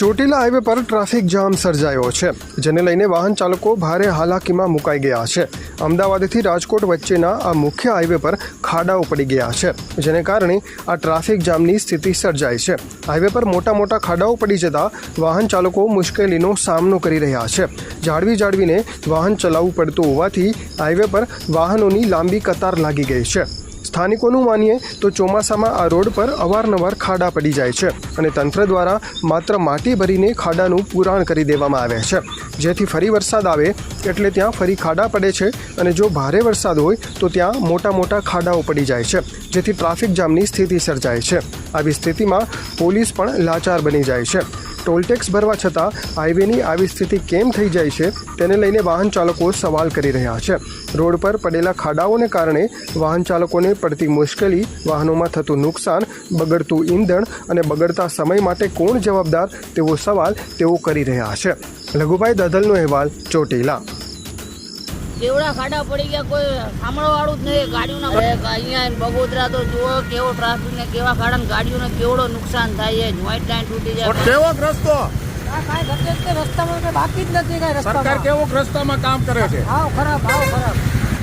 Chotila highway પર traffic jam સર્જાયો છે, જેને લઈને વાહન ચાલકો ભારે હાલાકીમાં મુકાઈ ગયા છે. અમદાવાદથી રાજકોટ વચ્ચેના આ મુખ્ય હાઈવે પર ખાડાઓ પડી ગયા છે, જેને કારણે આ ટ્રાફિક જામની સ્થિતિ સર્જાઈ છે. હાઈવે પર મોટા મોટા ખાડાઓ પડી જતા વાહન ચાલકો મુશ્કેલીનો સામનો કરી રહ્યા છે. જાળવી જાળવીને વાહન ચલાવવું પડતું હોવાથી હાઈવે પર વાહનોની લાંબી કતાર લાગી ગઈ છે. સ્થાનિકોનું માનીએ તો ચોમાસામાં આ રોડ પર અવારનવાર ખાડા પડી જાય છે અને તંત્ર દ્વારા માત્ર માટી ભરીને ખાડાનું પુરાણ કરી દેવામાં આવે છે. જેથી ફરી વરસાદ આવે એટલે ત્યાં ફરી ખાડા પડે છે અને જો ભારે વરસાદ હોય તો ત્યાં મોટા મોટા ખાડાઓ પડી જાય છે, જેથી ટ્રાફિક જામની સ્થિતિ સર્જાય છે. આવી સ્થિતિમાં પોલીસ પણ લાચાર બની જાય છે. ટોલટેક્સ ભરવા છતાં હાઈવેની આવી સ્થિતિ કેમ થઈ જાય છે તેને લઈને વાહન ચાલકો સવાલ કરી રહ્યા છે. રોડ પર પડેલા ખાડાઓને કારણે વાહન ચાલકોને પડતી મુશ્કેલી, વાહનોમાં થતું નુકસાન, બગડતું ઈંધણ અને બગડતા સમય માટે કોણ જવાબદાર તેવો સવાલ તેઓ કરી રહ્યા છે. લઘુભાઈ દદલનો અહેવાલ ચોટીલા. કેવડા ખાડા પડી ગયા કોઈ સાંભળવા વાળું જ નહીં ગાડીઓના અહીંયા બગોદરા તો જુઓ કેવો ટ્રાફિક ને કેવા ખાડા ને ગાડીઓને કેવડો નુકસાન થાય છે જોઈન્ટ લાઈન તૂટી જાય. કેવો રસ્તો? રસ્તામાં બાકી જ નથી કાંઈ સરકાર રસ્તામાં કેવો રસ્તામાં કામ કરે છે? હા ખરાબ હા ખરાબ.